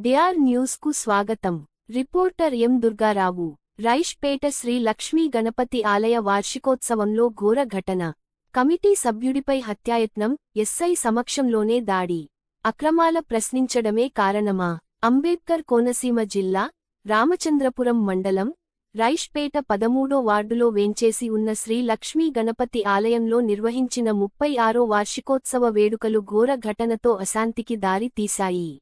DR న్యూస్కు స్వాగతం. Reporter M Durgarao Raishpeta Shri Lakshmi Ganapati ఆలయ వార్షికోత్సవంలో ఘోర ఘటన. కమిటీ సభ్యుడిపై హత్యాయత్నం ఎస్ఐ సమక్షంలోనే దాడి. అక్రమాల ప్రశ్నించడమే కారణమా? అంబేద్కర్ కోనసీమ జిల్లా రామచంద్రపురం మండలం రైష్పేట పదమూడో వార్డులో వేంచేసి ఉన్న శ్రీ లక్ష్మీ గణపతి ఆలయంలో నిర్వహించిన ముప్పై ఆరో వార్షికోత్సవ వేడుకలు ఘోర ఘటనతో అశాంతికి దారి తీశాయి.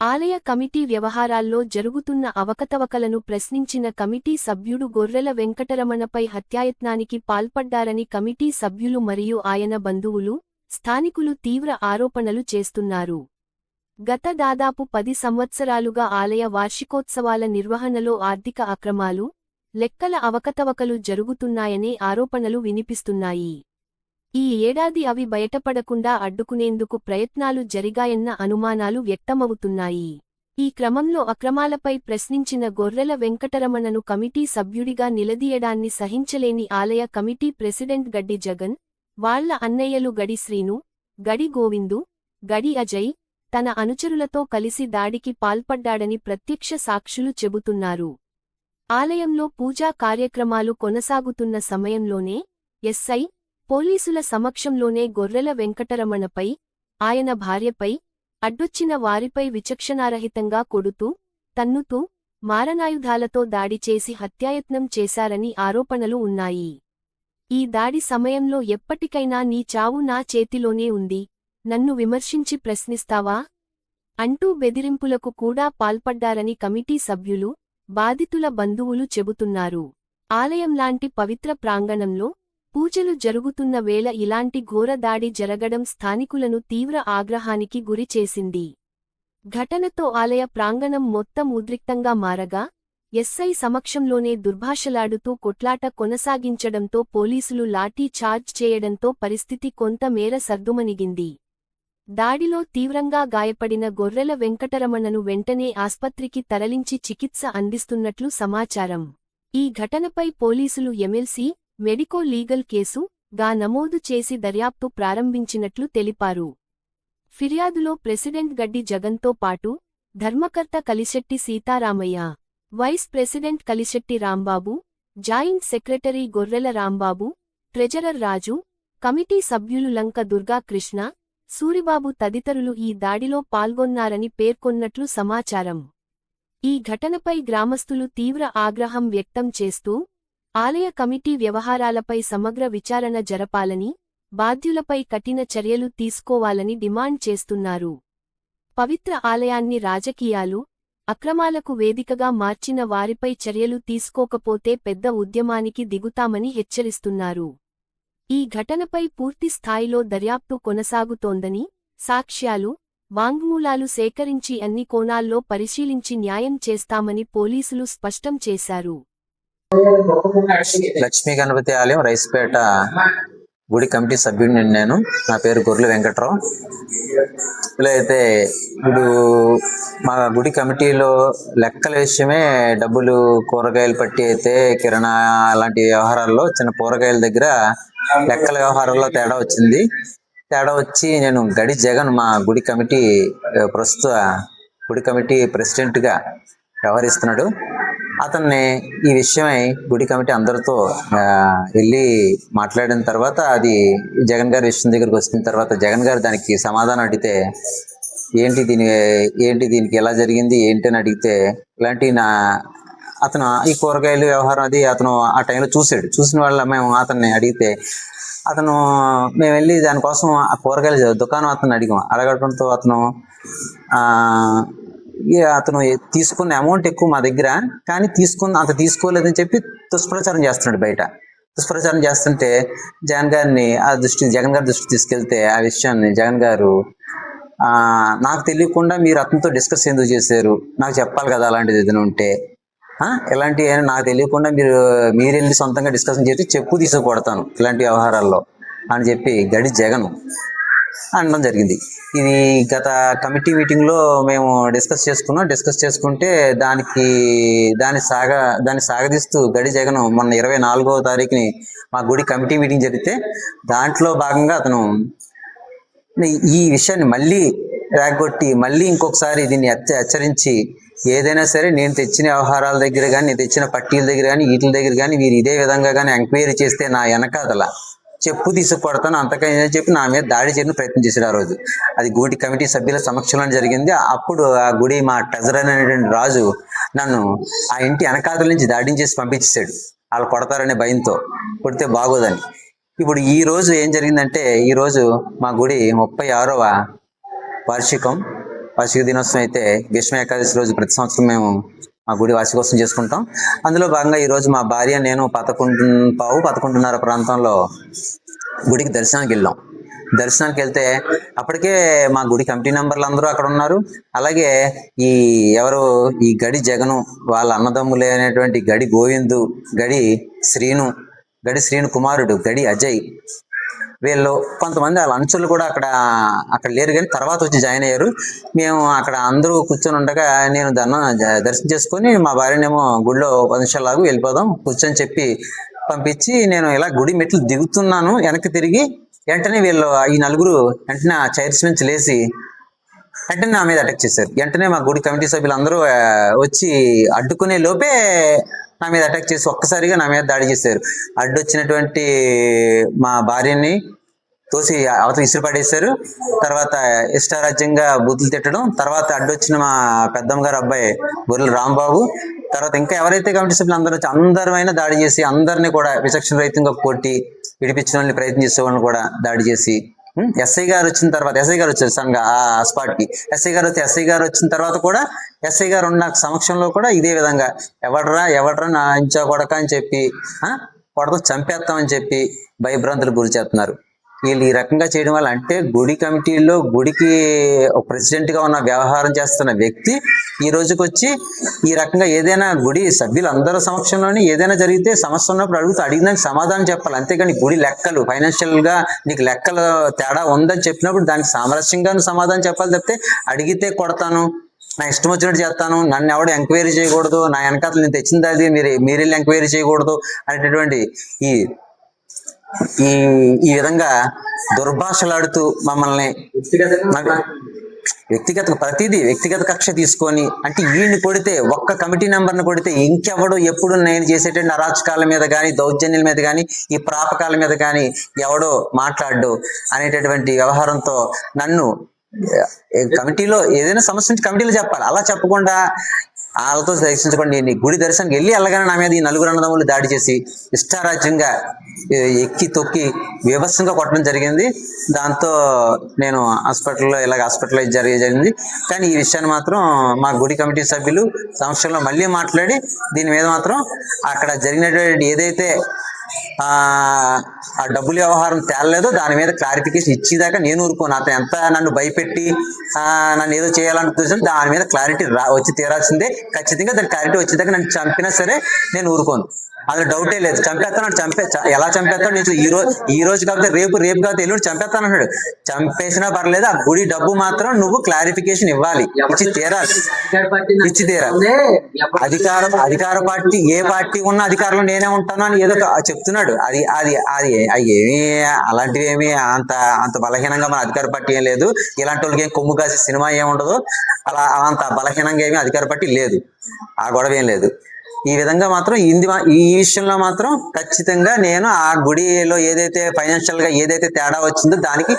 ఆలయ కమిటీ వ్యవహారాల్లో జరుగుతున్న అవకతవకలను ప్రశ్నించిన కమిటీ సభ్యుడు గొర్రెల వెంకటరమణపై హత్యాయత్నానికి పాల్పడ్డారని కమిటీ సభ్యులు మరియు ఆయన బంధువులు స్థానికులు తీవ్ర ఆరోపణలు చేస్తున్నారు. గత దాదాపు పది సంవత్సరాలుగా ఆలయ వార్షికోత్సవాల నిర్వహణలో ఆర్థిక అక్రమాలు లెక్కల అవకతవకలు జరుగుతున్నాయనే ఆరోపణలు వినిపిస్తున్నాయి. ఈ ఏడాది అవి బయటపడకుండా అడ్డుకునేందుకు ప్రయత్నాలు జరిగాయన్న అనుమానాలు వ్యక్తమవుతున్నాయి. ఈ క్రమంలో అక్రమాలపై ప్రశ్నించిన గొర్రెల వెంకటరమణను కమిటీ సభ్యుడిగా నిలదీయడాన్ని సహించలేని ఆలయ కమిటీ ప్రెసిడెంట్ గడ్డి జగన్ వాళ్ళ అన్నయ్యలు గడి శ్రీను గడి గోవిందు గడి అజయ్ తన అనుచరులతో కలిసి దాడికి పాల్పడ్డాడని ప్రత్యక్ష సాక్షులు చెబుతున్నారు. ఆలయంలో పూజా కార్యక్రమాలు కొనసాగుతున్న సమయంలోనే ఎస్ఐ పోలీసుల సమక్షంలోనే గొర్రెల వెంకటరమణపై ఆయన భార్యపై అడ్డొచ్చిన వారిపై విచక్షణారహితంగా కొడుతూ తన్నుతూ మారణాయుధాలతో దాడి చేసి హత్యాయత్నం చేశారని ఆరోపణలు ఉన్నాయి. ఈ దాడి సమయంలో ఎప్పటికైనా నీ చావు నా చేతిలోనే ఉంది నన్ను విమర్శించి ప్రశ్నిస్తావా? అంటూ బెదిరింపులకు కూడా పాల్పడ్డారని కమిటీ సభ్యులు బాధితుల బంధువులు చెబుతున్నారు. ఆలయంలాంటి పవిత్ర ప్రాంగణంలో పూజలు జరుగుతున్న వేళ ఇలాంటి ఘోర దాడి జరగడం స్థానికులను తీవ్ర ఆగ్రహానికి గురిచేసింది ఘటనతో ఆలయ ప్రాంగణం మొత్తం ఉద్రిక్తంగా మారగా ఎస్ఐ సమక్షంలోనే దుర్భాషలాడుతూ కొట్లాట కొనసాగించడంతో పోలీసులు లాఠీ చార్జ్ చేయడంతో పరిస్థితి కొంతమేర సర్దుమనిగింది దాడిలో తీవ్రంగా గాయపడిన గొర్రెల వెంకటరమణను వెంటనే ఆస్పత్రికి తరలించి చికిత్స అందిస్తున్నట్లు సమాచారం. ఈ ఘటనపై పోలీసులు ఎమ్మెల్సీ మెడికో లీగల్ కేసు గా నమోదు చేసి దర్యాప్తు ప్రారంభించినట్లు తెలిపారు. ఫిర్యాదులో ప్రెసిడెంట్ గడ్డి జగన్తో పాటు ధర్మకర్త Kalisetti Seetharamaiah vice president Kalisetti Rambabu joint secretary Gorrela Rambabu treasurer రాజు కమిటీ సభ్యులు లంక దుర్గా కృష్ణ సూరిబాబు తదితరులు ఈ దాడిలో పాల్గొన్నారని పేర్కొన్నట్లు సమాచారం. ఈ ఘటనపై గ్రామస్తులు తీవ్ర ఆగ్రహం వ్యక్తం చేస్తూ ఆలయ కమిటీ వ్యవహారాలపై సమగ్ర విచారణ జరపాలని బాధ్యులపై కఠిన చర్యలు తీసుకోవాలని డిమాండ్ చేస్తున్నారు. పవిత్ర ఆలయాన్ని రాజకీయాలు అక్రమాలకు వేదికగా మార్చిన వారిపై చర్యలు తీసుకోకపోతే పెద్ద ఉద్యమానికి దిగుతామని హెచ్చరిస్తున్నారు. ఈ ఘటనపై పూర్తి స్థాయిలో దర్యాప్తు కొనసాగుతోందని సాక్ష్యాలు వాంగ్మూలాలు సేకరించి అన్ని కోణాల్లో పరిశీలించి న్యాయం చేస్తామని పోలీసులు స్పష్టం చేశారు. లక్ష్మీ గణపతి ఆలయం రైస్పేట గుడి కమిటీ సభ్యుడిని నేను నా పేరు గొర్రెల వెంకట్రావు. ఇలా అయితే ఇప్పుడు మా గుడి కమిటీలో లెక్కల విషయమే డబ్బులు కూరగాయలు పట్టి అయితే కిరణా అలాంటి వ్యవహారాల్లో చిన్న కూరగాయల దగ్గర లెక్కల వ్యవహారాల్లో తేడా వచ్చింది. తేడా వచ్చి నేను గడి జగన్ మా గుడి కమిటీ ప్రస్తుత గుడి కమిటీ ప్రెసిడెంట్గా వ్యవహరిస్తున్నాడు. అతన్ని ఈ విషయమై గుడి కమిటీ అందరితో వెళ్ళి మాట్లాడిన తర్వాత అది జగన్ గారి విషయం దగ్గరికి వచ్చిన తర్వాత జగన్ గారు దానికి సమాధానం అడిగితే ఏంటి దీని ఏంటి దీనికి ఎలా జరిగింది? ఏంటి? అని అడిగితే ఇలాంటి నా అతను ఈ కూరగాయలు వ్యవహారం అది అతను ఆ టైంలో చూసాడు చూసిన వాళ్ళ మేము అతన్ని అడిగితే అతను మేము వెళ్ళి దానికోసం ఆ కూరగాయల దుకాణం అతను అడిగాం. అడగడంతో అతను అతను తీసుకున్న అమౌంట్ ఎక్కువ మా దగ్గర కానీ తీసుకున్న అంత తీసుకోలేదని చెప్పి దుష్ప్రచారం చేస్తున్నాడు బయట. దుష్ప్రచారం చేస్తుంటే జగన్ గారిని ఆ దృష్టి జగన్ గారి దృష్టి తీసుకెళ్తే ఆ విషయాన్ని జగన్ గారు నాకు తెలియకుండా మీరు అతనితో డిస్కస్ ఎందుకు చేశారు? నాకు చెప్పాలి కదా అలాంటిది ఏదైనా ఉంటే. ఇలాంటివి ఇలాంటి నాకు తెలియకుండా మీరు మీరు వెళ్ళి సొంతంగా డిస్కషన్ చేసి చెప్పు తీసుకుపడతాను ఇలాంటి వ్యవహారాల్లో అని చెప్పి గడి జగన్. అనడం జరిగింది. ఇది గత కమిటీ మీటింగ్లో మేము డిస్కస్ చేసుకున్నాం. డిస్కస్ చేసుకుంటే దానికి దాని సాగ దాన్ని సాగదీస్తూ గడి జగన్ మొన్న ఇరవై నాలుగవ తారీఖుని మా గుడి కమిటీ మీటింగ్ జరిగితే దాంట్లో భాగంగా అతను ఈ విషయాన్ని మళ్ళీ రాగొట్టి మళ్ళీ ఇంకొకసారి దీన్ని హెచ్చరించి ఏదైనా సరే నేను తెచ్చిన వ్యవహారాల దగ్గర కానీ నేను తెచ్చిన పట్టీల దగ్గర కానీ వీటి దగ్గర కానీ వీరు ఇదే విధంగా కానీ ఎంక్వైరీ చేస్తే నా వెనకాదల చెప్పు తీసుకుపడతాను అంతకైనా చెప్పి నా మీద దాడి చేయడం ప్రయత్నం చేశాడు ఆ రోజు. అది గుడి కమిటీ సభ్యుల సమక్షంలో జరిగింది. అప్పుడు ఆ గుడి మా ట్రెజరర్ అనేటువంటి రాజు నన్ను ఆ ఇంటి వెనకాతల నుంచి దాడించేసి పంపించేశాడు. వాళ్ళు కొడతారనే భయంతో. కొడితే బాగోదని. ఇప్పుడు ఈ రోజు ఏం జరిగిందంటే ఈ రోజు మా గుడి ముప్పై ఆరవ వార్షికం వార్షిక దినోత్సవం అయితే భీష్మ ఏకాదశి రోజు ప్రతి సంవత్సరం మేము మా గుడి వార్షికోత్సవం చేసుకుంటాం. అందులో భాగంగా ఈరోజు మా భార్య నేను పదకొండు పావు పదకొండున్నర ప్రాంతంలో గుడికి దర్శనానికి వెళ్ళాం. దర్శనానికి వెళ్తే అప్పటికే మా గుడి కమిటీ మెంబర్లు అందరూ అక్కడ ఉన్నారు. అలాగే ఈ ఎవరు ఈ గడి జగను వాళ్ళ అన్నదమ్ములే అనేటువంటి గడి గోవిందు గడి శ్రీను గడి శ్రీను కుమారుడు గడి అజయ్ వీళ్ళు కొంతమంది వాళ్ళ అనుచరులు కూడా అక్కడ అక్కడ లేరు కానీ తర్వాత వచ్చి జాయిన్ అయ్యారు. మేము అక్కడ అందరూ కూర్చొని ఉండగా నేను దాన్ని దర్శనం చేసుకొని మా భార్యనేమో గుడిలో పది నిమిషాలు వెళ్ళిపోదాం కూర్చొని చెప్పి పంపించి నేను ఇలా గుడి మెట్లు దిగుతున్నాను వెనక్కి తిరిగి వెంటనే వీళ్ళు ఈ నలుగురు వెంటనే ఆ చైర్స్ నుంచి లేచి వెంటనే నా మీద అటాక్ చేశారు. వెంటనే మా గుడి కమిటీ సభ్యులు అందరూ వచ్చి అడ్డుకునే లోపే నా మీద అటాక్ చేసి ఒక్కసారిగా నా మీద దాడి చేశారు. అడ్డొచ్చినటువంటి మా భార్యని తోసి అవతల ఇసురు పడేశారు. తర్వాత ఇష్టారాజ్యంగా బూతులు తిట్టడం తర్వాత అడ్డొచ్చిన మా పెద్దమ్మ గారు అబ్బాయి బొర్రెల రాంబాబు తర్వాత ఇంకా ఎవరైతే కమిటీ సభ్యులు అందరూ వచ్చి అందరమైనా దాడి చేసి అందరినీ కూడా విచక్షణ రహితంగా కొట్టి విడిపించడానికి ప్రయత్నం చేసేవాళ్ళని కూడా దాడి చేసి Hmm. ఎస్ఐ గారు వచ్చిన తర్వాత ఎస్ఐ గారు వచ్చారు సంఘ ఆ స్పాట్కి. ఎస్ఐ గారు వచ్చి ఎస్ఐ గారు వచ్చిన తర్వాత కూడా ఎస్ఐ గారు ఉన్న సమక్షంలో కూడా ఇదే విధంగా ఎవడరా ఎవడరా నా ఇంచా కొడక అని చెప్పి ఆ, చంపేస్తామని చెప్పి భయభ్రాంతులు గురి చేస్తున్నారు. వీళ్ళు ఈ రకంగా చేయడం వల్ల అంటే గుడి కమిటీలో గుడికి ప్రెసిడెంట్గా ఉన్న వ్యవహారం చేస్తున్న వ్యక్తి ఈ రోజుకి వచ్చి ఈ రకంగా ఏదైనా గుడి సభ్యులు అందరి సమక్షంలోని ఏదైనా జరిగితే సమస్య ఉన్నప్పుడు అడుగుతూ అడిగినానికి సమాధానం చెప్పాలి. అంతేగాని గుడి లెక్కలు ఫైనాన్షియల్గా నీకు లెక్కలు తేడా ఉందని చెప్పినప్పుడు దానికి సామరస్యంగా సమాధానం చెప్పాలి తప్పితే అడిగితే కొడతాను నా ఇష్టం వచ్చినట్టు చేస్తాను నన్ను ఎవడు ఎంక్వైరీ చేయకూడదు నా వెనకాతలు నేను తెచ్చింది అది మీరు మీరు వెళ్ళి ఎంక్వైరీ చేయకూడదు అనేటటువంటి ఈ ఈ ఈ విధంగా దుర్భాషలాడుతూ మమ్మల్ని వ్యక్తిగత ప్రతిదీ వ్యక్తిగత కక్ష తీసుకొని అంటే వీడిని కొడితే ఒక్క కమిటీ నెంబర్ని కొడితే ఇంకెవడు ఎప్పుడు నేను చేసేటువంటి అరాచకాల మీద కానీ దౌర్జన్యాల మీద కానీ ఈ ప్రాపకాల మీద కానీ ఎవడో మాట్లాడు అనేటటువంటి వ్యవహారంతో నన్ను కమిటీలో ఏదైనా సమస్య నుంచి కమిటీలో చెప్పాలి. అలా చెప్పకుండా వాళ్ళతో దర్శించకుండా నేను గుడి దర్శనానికి వెళ్ళి వెళ్ళగానే నా మీద ఈ నలుగురు అన్నదమ్ములు దాడి చేసి ఇష్టారాజ్యంగా ఎక్కి తొక్కి విభత్సంగా కొట్టడం జరిగింది. దాంతో నేను హాస్పిటల్లో ఇలాగ హాస్పిటలైజ్ జరిగే జరిగింది. కానీ ఈ విషయాన్ని మాత్రం మా గుడి కమిటీ సభ్యులు సంవత్సరంలో మళ్ళీ మాట్లాడి దీని మీద మాత్రం అక్కడ జరిగినటువంటి ఏదైతే ఆ డబ్బులు డబ్బుల వ్యవహారం తేలలేదో. దాని మీద క్లారిఫికేషన్ ఇచ్చేదాకా నేను ఊరుకోను. అతను ఎంత నన్ను భయపెట్టి నన్ను ఏదో చేయాలనుకుంటున్నాను దాని మీద క్లారిటీ రా వచ్చి తీరాల్సిందే. ఖచ్చితంగా దాని క్లారిటీ వచ్చేదాకా నన్ను చంపినా సరే నేను ఊరుకోను. అందులో డౌటే లేదు. చంపేస్తాను చంపే ఎలా చంపేస్తాడు నేను ఈ రోజు ఈ రోజు కాకపోతే రేపు రేపు కాకపోతే ఎల్లుండి చంపేస్తాను అన్నాడు చంపేసినా పర్లేదు ఆ గుడి డబ్బు మాత్రం నువ్వు క్లారిఫికేషన్ ఇవ్వాలి. ఇచ్చి తీరాలి ఇచ్చి తీరాలి అధికారం అధికార పార్టీ ఏ పార్టీ ఉన్న అధికారంలో నేనే ఉంటాను అని ఏదో చెప్తున్నాడు. అది అది అది ఏమీ ఏమి అలాంటివి ఏమి అంత అంత బలహీనంగా మన అధికార పార్టీ ఏం లేదు. ఇలాంటి వాళ్ళకి ఏం కొమ్ము కాసే సినిమా ఏమి ఉండదు. అలా అంత బలహీనంగా ఏమి అధికార పార్టీ లేదు. ఆ గొడవ ఏం లేదు. ఈ విధంగా మాత్రం ఇంది ఈ విషయంలో మాత్రం ఖచ్చితంగా నేను ఆ గుడిలో ఏదైతే ఫైనాన్షియల్గా ఏదైతే తేడా వచ్చిందో దానికి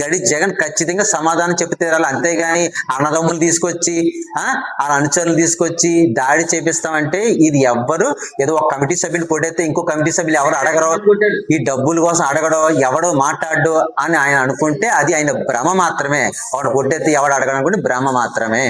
గడి జగన్ ఖచ్చితంగా సమాధానం చెప్పి తీరాలి. అంతేగాని అన్నదమ్ములు తీసుకొచ్చి ఆ అనుచరులు తీసుకొచ్చి దాడి చేపిస్తామంటే ఇది ఎవ్వరు ఏదో ఒక కమిటీ సభ్యులు కొట్టేస్తే ఇంకో కమిటీ సభ్యులు ఎవరు అడగరు. ఈ డబ్బుల కోసం అడగడో ఎవడో మాట్లాడు అని ఆయన అనుకుంటే అది ఆయన భ్రమ మాత్రమే. ఒకడు కొట్టేస్తే ఎవడు అడగడం కూడా భ్రమ మాత్రమే.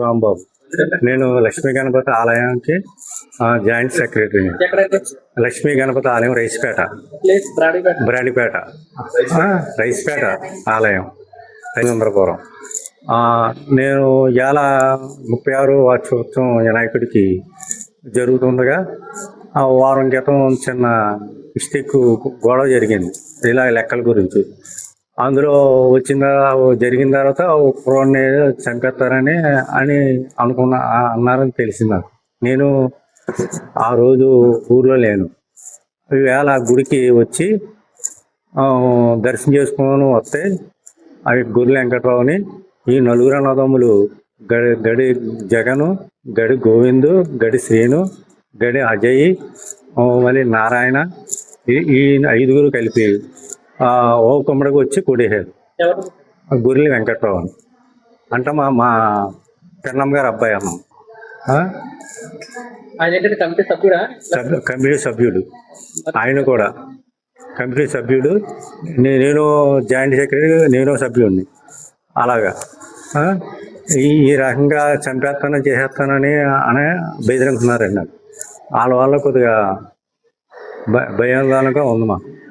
రాంబాబు. నేను లక్ష్మీ గణపతి ఆలయానికి జాయింట్ సెక్రటరీని లక్ష్మీ గణపతి ఆలయం రైస్పేట. బ్రాడీపేట. రైస్పేట ఆలయం. రైనంబరపురం ఆ, నేను ఇవాళ ముప్పై ఆరు వార్షికోత్సవం వినాయకుడికి జరుగుతుండగా ఆ వారం క్రితం చిన్న మిస్టేక్ గొడవ జరిగింది. ఇలా లెక్కల గురించి. అందులో వచ్చిన జరిగిన తర్వాత ఓ కుర్రోడిని చంపేస్తారని అని అనుకున్న అన్నారని తెలిసింది నేను ఆ రోజు ఊర్లో లేను. ఈవేళ ఆ గుడికి వచ్చి దర్శనం చేసుకుని వస్తే అవి గురి వెంకట్రావుని ఈ నలుగురు అన్నదమ్ములు గడి గడి జగను గడి గోవిందు గడి శ్రీను గడి అజయ్ మళ్ళీ నారాయణ ఈ- ఈ ఐదుగురు కలిపి ఓ కుమ్మడికి వచ్చి కొడేశారు గురిలి వెంకట్రావు అని అంటే మా మా పెన్నమ్మ గారు అబ్బాయి అమ్మ. కమిటీ సభ్యుడా? సభ్యు కమిటీ సభ్యుడు. ఆయన కూడా. కమిటీ సభ్యుడు. నేను జాయింట్ సెక్రటరీ నేను సభ్యుడిని. అలాగా. ఆ? ఈ ఈ రకంగా చంపేస్తాను చేసేస్తానని అని బెదిరించున్నారండి నాకు వాళ్ళ వల్ల కొద్దిగా భయాందోళనగా ఉంది మాకు.